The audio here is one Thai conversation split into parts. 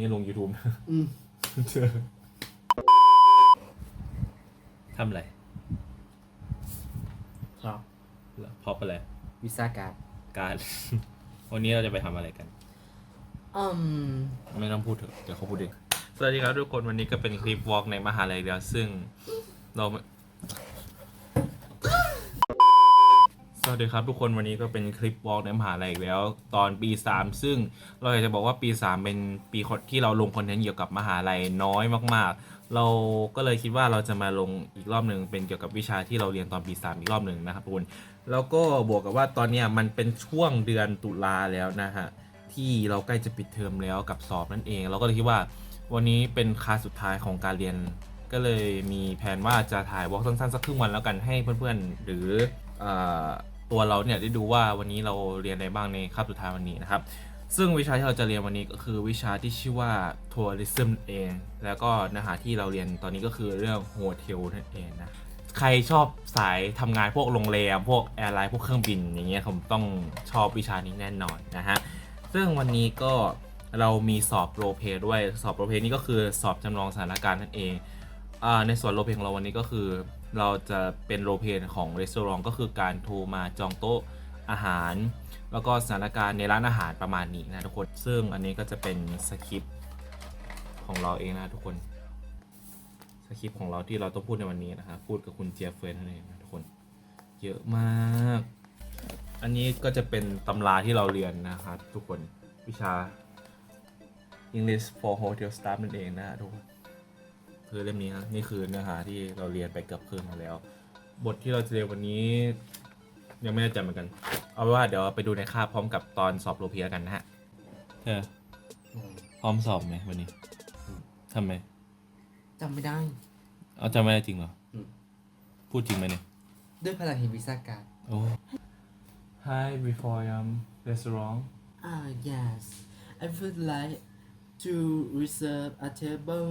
นี่ลง YouTube อืมเจอทำอะไรครับพอปอะไรวิสาการการ วันนี้เราจะไปทำอะไรกัน อืมไม่ต้องพูดเถอะเดี๋ยวเขาพูดเองสวัสดีครับทุกคนวันนี้ก็เป็นคลิปวอล์กในมหาลัยเดียวซึ่งเราไม่ส วัสดีครับทุกคนวันนี้ก็เป็นคลิปวอล์กในมหาลัยอีกแล้ว ตอนปี 3 ซึ่งเราอยากจะบอกว่าปี 3 เป็นปีที่เราลงคอนเทนต์เกี่ยวกับมหาลัยน้อยมาก ๆ เราก็เลยคิดว่าเราจะมาลงอีกรอบหนึ่งเป็นเกี่ยวกับวิชาที่เราเรียนตอนปี 3 อีกรอบหนึ่งนะครับทุกคนแล้วก็บวกกับว่าตอนนี้มันเป็นช่วงเดือนตุลาแล้วนะฮะที่เราใกล้จะปิดเทอมแล้วกับสอบนั่นเอง เราก็เลยคิดว่าวันนี้เป็นคลาสสุดท้ายของการเรียน ก็เลยมีแผนว่าจะถ่ายวอล์กสั้นๆสักครึ่งวันแล้วกันให้เพื่อนๆหรืออ ตัวเราเนี่ยได้ดูว่าวันนี้เราเรียนอะไรบ้างในคาบสุดท้ายวันนี้นะครับ ซึ่งวิชาที่เราจะเรียนวันนี้ก็คือวิชาที่ชื่อว่าทัวริซึมเอง แล้วก็เนื้อหาที่เราเรียนตอนนี้ก็คือเรื่องโฮเทลนั่นเองนะใครชอบสายทำงานพวกโรงแรมพวกแอร์ไลน์พวกเครื่องบินอย่างเงี้ยผมต้องชอบวิชานี้แน่นอนนะฮะซึ่งวันนี้ก็เรามีสอบโรเพย์ด้วยสอบโรเพย์นี่ก็คือสอบจำลองสถานการณ์นั่นเองอาในส่วนโรเพย์ของเราวันนี้ก็คือ เราจะเป็นโรเพลย์ของรีสอร์ทก็คือการโทรมาจองโต๊ะอาหาร แล้วก็สถานการณ์ในร้านอาหารประมาณนี้นะทุกคน ซึ่งอันนี้ก็จะเป็นสคริปต์ของเราเองนะทุกคน สคริปต์ของเราที่เราต้องพูดในวันนี้นะครับพูดกับคุณเจียเฟนนั่นเองนะทุกคน เยอะมาก อันนี้ก็จะเป็นตำราที่เราเรียนนะครับทุกคนวิชา English for Hotel Staff นั่นเองนะทุกคน คือเล่มนี้นะนี่คือเนื้อหาที่เราเรียนไปเกือบครึ่งมาแล้ว บทที่เราจะเรียนวันนี้ ยังไม่แน่ใจเหมือนกัน เอาเป็นว่าเดี๋ยวไปดูในคาบพร้อมกับตอนสอบโรเพียกันนะฮะเธอพร้อมสอบไหมวันนี้ทำไมจำไม่ได้ เอาจำไม่ได้จริงเหรออืมพูดจริงไหมเนี่ยด้วยพลังแห่งวิสาการ โอ้ Hi before um restaurant Ah yes I would like to reserve a table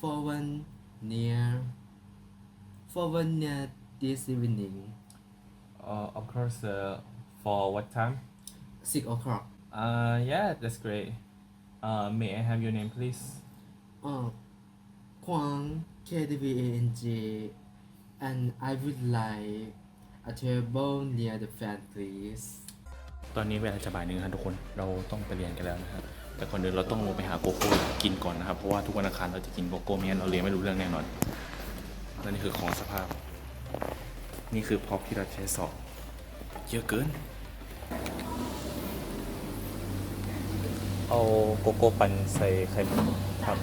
for one near for one near this evening uh, of course uh, for what time six o'clock uh yeah that's great uh may I have your name please uh Kwang K W A N J and I would like a table near the fan please ตอนนี้เวลาจะบ่ายหนึ่งครับทุกคน เราต้องไปเรียนกันแล้วนะครับ แต่ก่อนอื่นเราต้องลงไปหาโกโก้กินก่อนนะครับ เพราะว่าทุกวันอังคารเราจะกินโกโก้ไม่งั้นเราเรียนไม่รู้เรื่องแน่นอนและนี่คือของสภาพ นี่คือพร็อพที่เราใช้สอบเยอะเกิน เอาโกโก้ปั่นใส่ไข่มุกครับ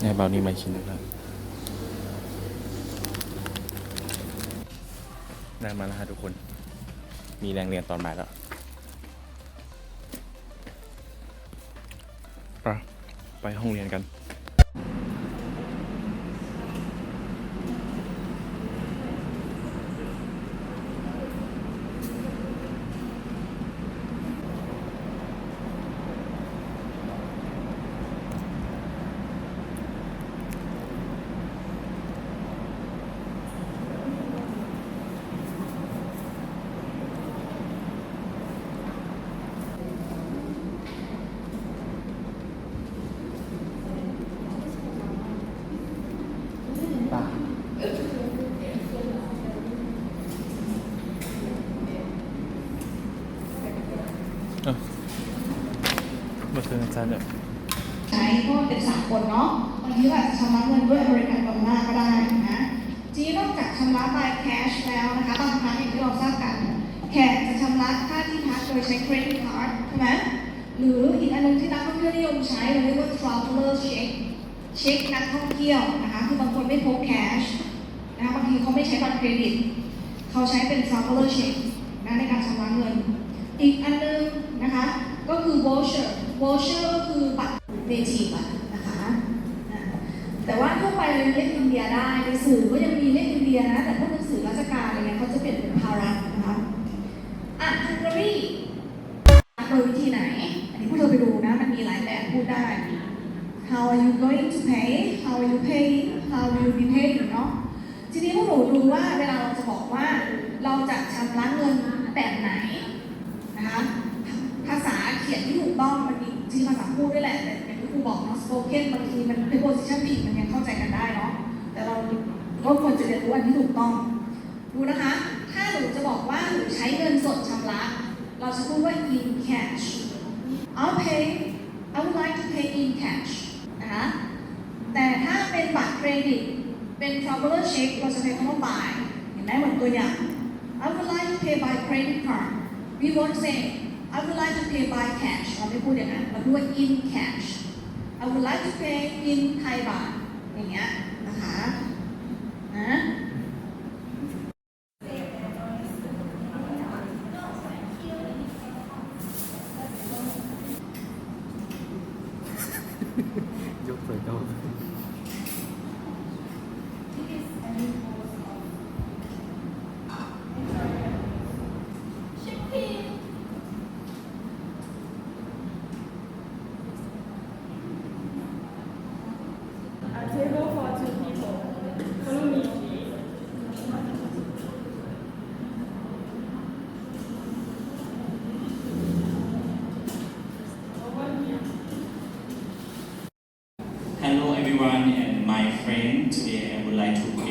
ให้เบานี่มาชิ้นหนึงครับได้มาแล้วฮะทุกคน มีแรงเรียนตอนบ่ายแล้วไปไปห้องเรียนกัน เมื่อนอาจารย์เนี่ยใช้เพราะว่าเป็นสามคนเนาะบางทีก็อาจจะชำระเงินด้วยบริการดอลลาร์ก็ได้นะทีนนอกจากชำระ by cash แล้วนะคะตามครั้งอย่างที่เราทราบกัน แขกจะชำระค่าที่พักโดยใช้ credit card ใช่ไหมหรืออีกอันหนึงที่นักท่องเที่ยวนิยมใช้เราเรียกว่า traveler check เช็คนักท่องเที่ยวนะคะคือบางคนไม่พก cash นะคะบางทีเขาไม่ใช้บัตรเครดิต เขาใช้เป็น traveler check นะในการชำระเงิน อีกอันหนึงนะคะก็คือ voucher voucher ก็คือบัตร native อะนะคะแต่ว่าทั่วไปเรายังเรียกอินเดียได้ในสื่อก็ยังมีเรียกอินเดียนะแต่พวกหนังสือราชการอะไรเงี้ยเขาจะเปลี่ยนเป็นภารัตนะคะอะฮังการีโดยวิธีไหน อันนี้พวกเธอไปดูนะ มันมีหลายแบบพูดได้ How are you going to pay How are you paying How will you be paid เนาะทีนี้พวกหนูดูว่าเวลาเราจะบอกว่าเราจะชำระเงินแบบไหน เขียนที่ถูก ต้องมันมีที่ภาษาพูดด้วยแหละแต่อย่างที่ครูบอกเนาะ spoken บางทีมัน preposition ผิดมันยังเข้าใจกันได้เนาะแต่เราก็ควรจะเรียนรู้อันที่ถูกต้อง ดูนะคะ ถ้าหนูจะบอกว่าหนูใช้เงินสดชำระ เราจะพูดว่า in cash I'll pay I would like to pay in cash นะคะแต่ถ้าเป็นบัตรเครดิตเป็น traveler check เราจะใช้คำว่า by เห็นไหมเหมือนตัวอย่าง I would like to pay by credit card we won't say I would like to pay by cash เราไม่พูดอย่างนั้นเราพูดว่า in cash I would like to pay in Thai baht อย่างเงี้ยนะคะนะยกเปิดโต๊ะ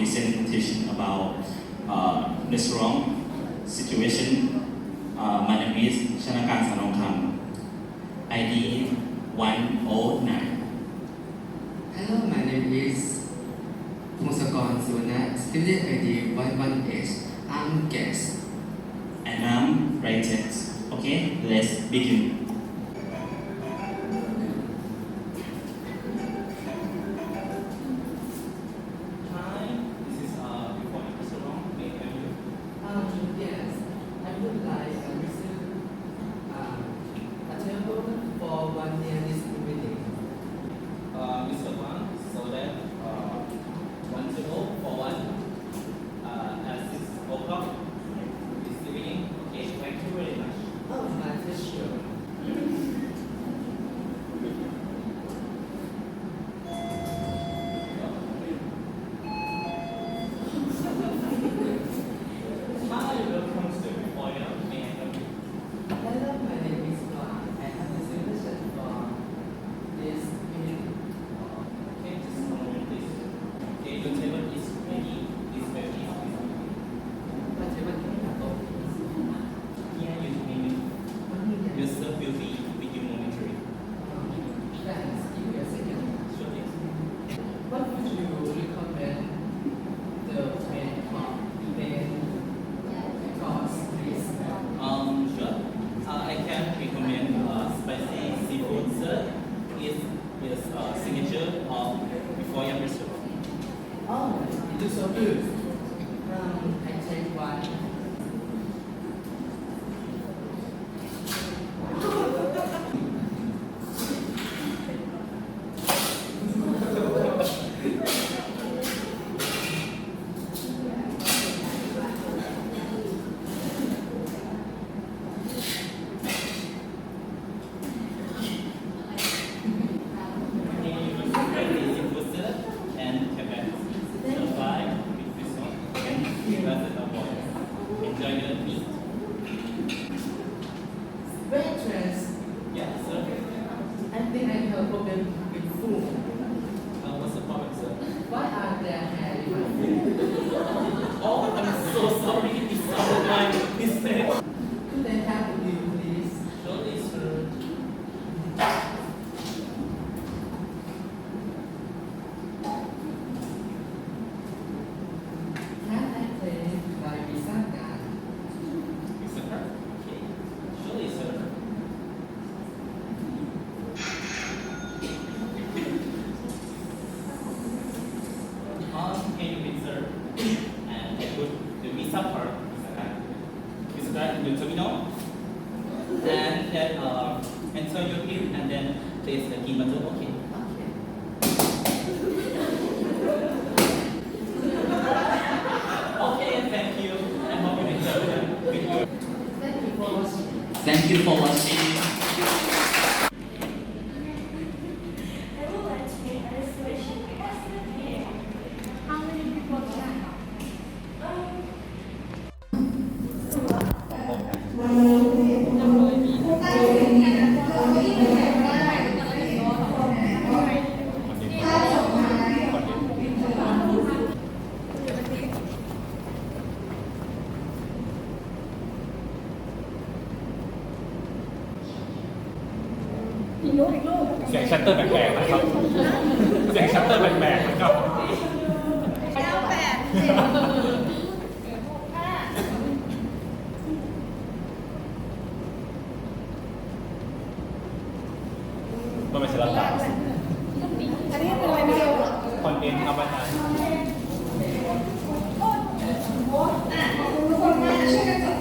like to presentation about uh, restaurant situation. Uh, my name is Shanakan Sanongkam. ID 109. Hello my name is พงศกรสุวรรณ student ID 11H I'm guest And I'm rated. Okay, let's begin. This? Um, I take one. Think I have Visa card in the terminal. And then, uh, enter your PIN and then place the key button. Okay. Okay. Okay, thank you. I hope you enjoy them with your Thank you for watching. Thank you for watching. I would like to make a reservation here. How many people can I have? ผู้ใต้เสียงเนี่ย ยกอีกลูก เสียงชัตเตอร์แปลกๆนะครับ เสียงชัตเตอร์แปลกๆนะครับเก้าแปดเจ็ดหกห้ามันเป็นศิลปะอันนี้เป็นอะไรไม่รู้อะคอนเทนต์ครับอาจารย์ขอบคุณทุกคนมากช่วยกัน